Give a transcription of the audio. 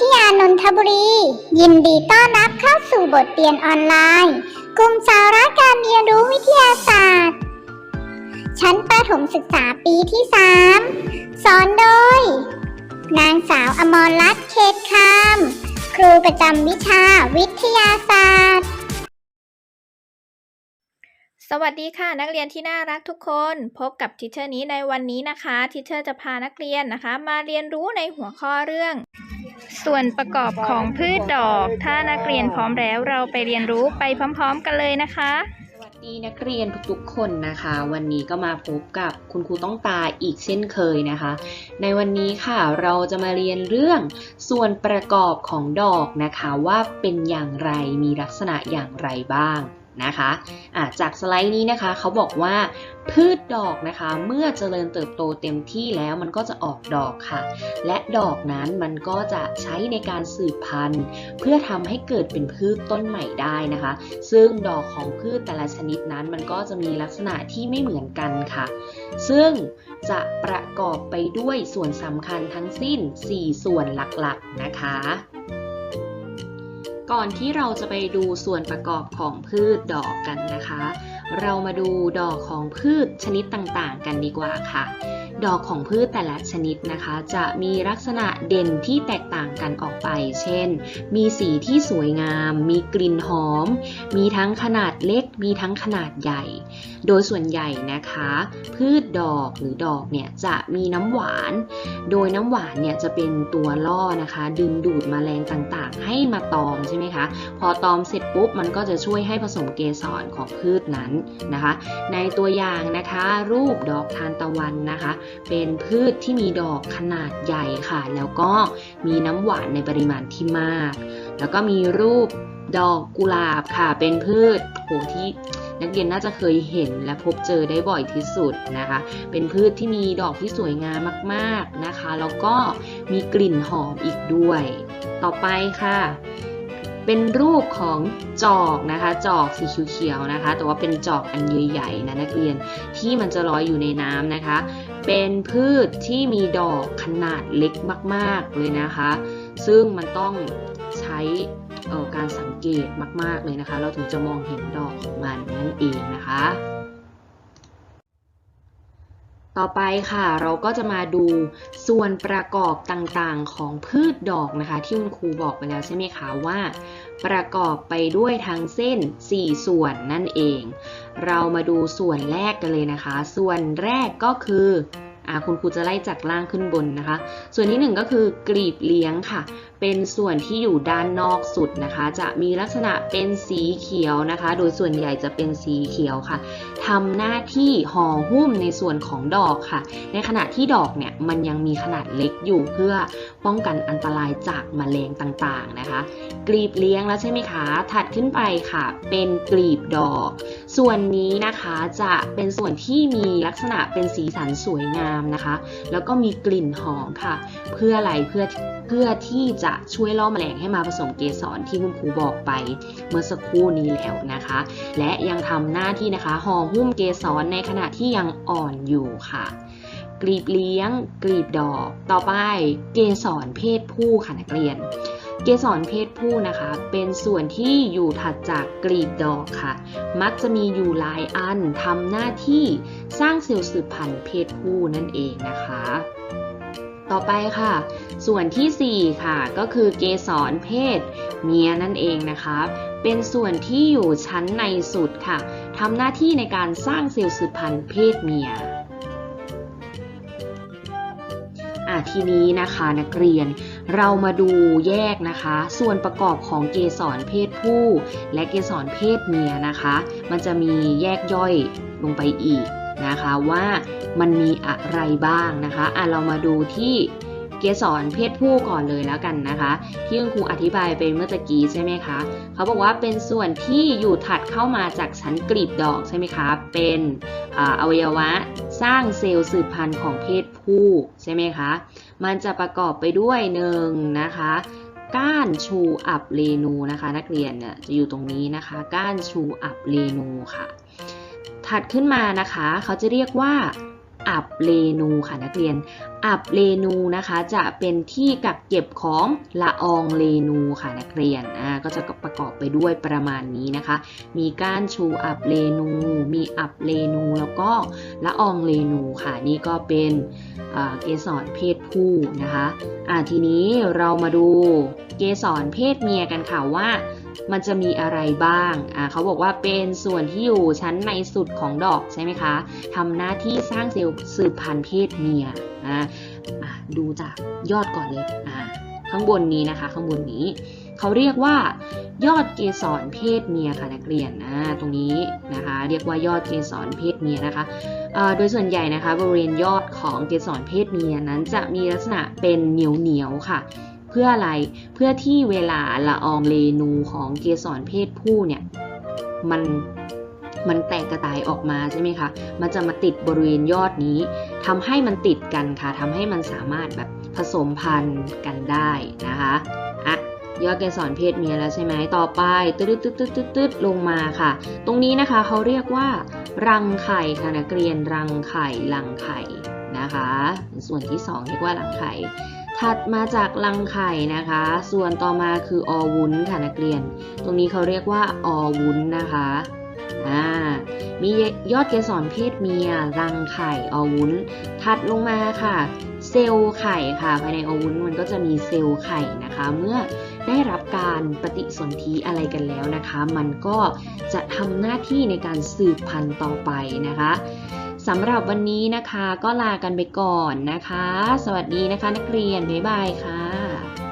ทยานนทบุรี ยินดีต้อนรับเข้าสู่บทเรียนออนไลน์ กลุ่มสาระการเรียนรู้วิทยาศาสตร์ ชั้นประถมศึกษาปีที่ 3 สอนโดย นางสาวอมรรัตน์เขตคามครูประจำวิชาวิทยาศาสตร์สวัสดีค่ะนักเรียนที่น่ารักทุกคน พบกับทิเชอร์นี้ในวันนี้นะคะทิเชอร์จะพานักเรียนนะคะ มาเรียนรู้ในหัวข้อเรื่อง ส่วนประกอบของพืชดอก ถ้านักเรียนพร้อมแล้วเราไปเรียนรู้ไปพร้อม ๆ กันเลยนะคะ สวัสดีนักเรียนทุกๆคนนะคะ วันนี้ก็มาพบกับคุณครูต้องตาอีกเช่นเคยนะคะ ในวันนี้ค่ะเราจะมาเรียนเรื่องส่วนประกอบของดอกนะคะว่าเป็นอย่างไรมีลักษณะอย่างไรบ้าง นะคะะจากสไลด์นี้นะคะเขาบอกว่าพืชดอกนะคะ เมื่อเจริญเติบโตเต็มที่แล้วมันก็จะออกดอกค่ะ และดอกนั้นมันก็จะใช้ในการสืบพันธุ์ เพื่อทำให้เกิดเป็นพืชต้นใหม่ได้นะคะ ซึ่งดอกของพืชแต่ละชนิดนั้นมันก็จะมีลักษณะที่ไม่เหมือนกันค่ะ ซึ่งจะประกอบไปด้วยส่วนสำคัญทั้งสิ้น 4 ส่วนหลักๆนะคะ ก่อนที่เราจะไปดูส่วนประกอบของพืชดอกกันนะคะ เรามาดูดอกของพืชชนิดต่างๆ กันดีกว่าค่ะ ดอกของพืชแต่ละชนิดนะคะ จะมีลักษณะเด่นที่แตกต่างกันออกไป เช่น มีสีที่สวยงาม มีกลิ่นหอม มีทั้งขนาดเล็ก มีทั้งขนาดใหญ่ โดยส่วนใหญ่นะคะ พืชดอกหรือดอกเนี่ยจะมีน้ำหวาน โดยน้ำหวานเนี่ยจะเป็นตัวล่อนะคะ ดึงดูดแมลงต่างๆ ให้มาตอมใช่ไหมคะ พอตอมเสร็จปุ๊บมันก็จะช่วยให้ผสมเกสรของพืชนั้นนะคะ ในตัวอย่างนะคะ รูปดอกทานตะวันนะคะเป็นพืชที่มีดอกขนาดใหญ่ค่ะ แล้วก็มีน้ำหวานในปริมาณที่มาก แล้วก็มีรูปดอกกุหลาบค่ะ เป็นพืชโหที่นักเรียนน่าจะเคยเห็นและพบเจอได้บ่อยที่สุดนะคะ เป็นพืชที่มีดอกที่สวยงามมากๆนะคะ แล้วก็มีกลิ่นหอมอีกด้วย ต่อไปค่ะ เป็นรูปของจอกนะคะ จอกสีเขียวๆนะคะ แต่ว่าเป็นจอกอันใหญ่ๆนะนักเรียนที่มันจะลอยอยู่ในน้ำนะคะ เป็นพืชที่มีดอกขนาดเล็กมาก ๆ เลยนะคะ ซึ่งมันต้องใช้การสังเกตมาก ๆ เลยนะคะ เราถึงจะมองเห็นดอกของมันนั่นเองนะคะ ต่อไปค่ะเราก็จะมาดูส่วนประกอบต่างๆของพืชดอกนะคะ ที่คุณครูบอกไปแล้วใช่ไหมคะว่า ประกอบไปด้วยทั้งเส้น 4 ส่วนนั่นเอง เรามาดูส่วนแรกกันเลยนะคะ ส่วนแรกก็คือ คุณครูจะไล่จากล่างขึ้นบนนะคะ ส่วนที่หนึ่งก็คือกลีบเลี้ยงค่ะ เป็นส่วนที่อยู่ด้านนอกสุดนะคะ จะมีลักษณะเป็นสีเขียวนะคะ โดยส่วนใหญ่จะเป็นสีเขียวค่ะทำหน้าที่ห่อหุ้มในส่วนของดอกค่ะ ในขณะที่ดอกเนี่ยมันยังมีขนาดเล็กอยู่เพื่อป้องกันอันตรายจากแมลงต่างๆนะคะ กลีบเลี้ยงแล้วใช่ไหมคะ ถัดขึ้นไปค่ะ เป็นกลีบดอก ส่วนนี้นะคะจะเป็นส่วนที่มีลักษณะเป็นสีสันสวยงามนะคะ แล้วก็มีกลิ่นหอมค่ะ เพื่ออะไรเพื่อเพื่อที่จะช่วยล่อแมลงให้มาผสมเกสรที่คุณครูบอกไปเมื่อสักครู่นี้แล้วนะคะ และยังทำหน้าที่นะคะห่อหุ้มเกสรในขณะที่ยังอ่อนอยู่ค่ะ กลีบเลี้ยง กลีบดอก ต่อไปเกสรเพศผู้ค่ะนักเรียน เกสรเพศผู้นะคะ เป็นส่วนที่อยู่ถัดจากกลีบดอกค่ะ มักจะมีอยู่หลายอันทำหน้าที่สร้างเซลล์สืบพันธุ์เพศผู้นั่นเองนะคะ ต่อไปค่ะ ส่วนทีสี่4 ค่ะ ก็คือเกสรเพศเมียนั่นเองนะคะ เป็นส่วนที่อยู่ชั้นในสุดค่ะทำหน้าที่ในการสร้างเซลล์สืบพันธุ์เพศเมีย ทีนี้นะคะนักเรียนเรามาดูแยกนะคะ ส่วนประกอบของเกสรเพศผู้ และเกสรเพศเมียนะคะ มันจะมีแยกย่อยลงไปอีกนะคะว่ามันมีอะไรบ้างนะคะอะเรามาดูที่ เกสรเพศผู้ก่อนเลยแล้วกันนะคะ ที่คุณครูอธิบายไปเมื่อตะกี้ใช่ไหมคะเขาบอกว่าเป็นส่วนที่อยู่ถัดเข้ามาจากชั้นกลีบดอกใช่ไหมคะเป็นอ่าอวัยวะสร้างเซลล์สืบพันธุ์ของเพศผู้ใช่ไหมคะมันจะประกอบไปด้วยหนึ่งนะคะก้านชูอับเรนูนะคะ นักเรียนเนี่ยจะอยู่ตรงนี้นะคะ ก้านชูอับเรนูค่ะ ถัดขึ้นมานะคะ เขาจะเรียกว่า อับเรนูค่ะนักเรียน อับเรนูนะคะจะเป็นที่กักเก็บของละอองเรนูค่ะนักเรียนอ่าก็จะประกอบไปด้วยประมาณนี้นะคะ มีก้านชูอับเรนู มีอับเรนูแล้วก็ละอองเรนูค่ะนี่ก็เป็นอ่าเกสรเพศผู้นะคะอ่าทีนี้เรามาดูเกสรเพศเมียกันค่ะว่า มันจะมีอะไรบ้างอ่าเขาบอกว่าเป็นส่วนที่อยู่ชั้นในสุดของดอกใช่ไหมคะทำหน้าที่สร้างเซลล์สืบพันธุ์เพศเมียอ่าอะดูจากยอดก่อนเลยอ่าข้างบนนี้นะคะ ข้างบนนี้เขาเรียกว่ายอดเกสรเพศเมียค่ะนักเรียนอ่าตรงนี้นะคะ เรียกว่ายอดเกสรเพศเมียนะคะอ่าโดยส่วนใหญ่นะคะบริเวณยอดของเกสรเพศเมียนั้นจะมีลักษณะเป็นเหนียวเหนียวๆค่ะ เพื่ออะไร เพื่อที่เวลาละอองเรนูของเกสรเพศผู้เนี่ย มันมันแตกกระต่ายออกมาใช่ไหมคะ มันจะมาติดบริเวณยอดนี้ทำให้มันติดกันค่ะทำให้มันสามารถแบบผสมพันธุ์กันได้นะคะอะยอดเกสรเพศเมียแล้วใช่ไหมต่อไปตึ๊ดตึ๊ดตึ๊ดตึ๊ดตึ๊ดลงมาค่ะ ตรงนี้นะคะเขาเรียกว่า รังไข่ค่ะนักเรียนรังไข่รังไข่นะคะ ส่วนที่สองเรียกว่ารังไข่ ถัดมาจากรังไข่นะคะ ส่วนต่อมาคืออวุ้นค่ะนักเรียน ตรงนี้เขาเรียกว่าอวุ้นนะคะอ่ามียอดเกสรเพศเมีย รังไข่อวุ้น ถัดลงมาค่ะ เซลล์ไข่ค่ะ ภายในอวุ้นมันก็จะมีเซลล์ไข่นะคะ เมื่อได้รับการปฏิสนธิอะไรกันแล้วนะคะ มันก็จะทำหน้าที่ในการสืบพันธุ์ต่อไปนะคะ สำหรับวันนี้นะคะก็ลากันไปก่อนนะคะ สวัสดีนะคะนักเรียนบ๊ายบายค่ะ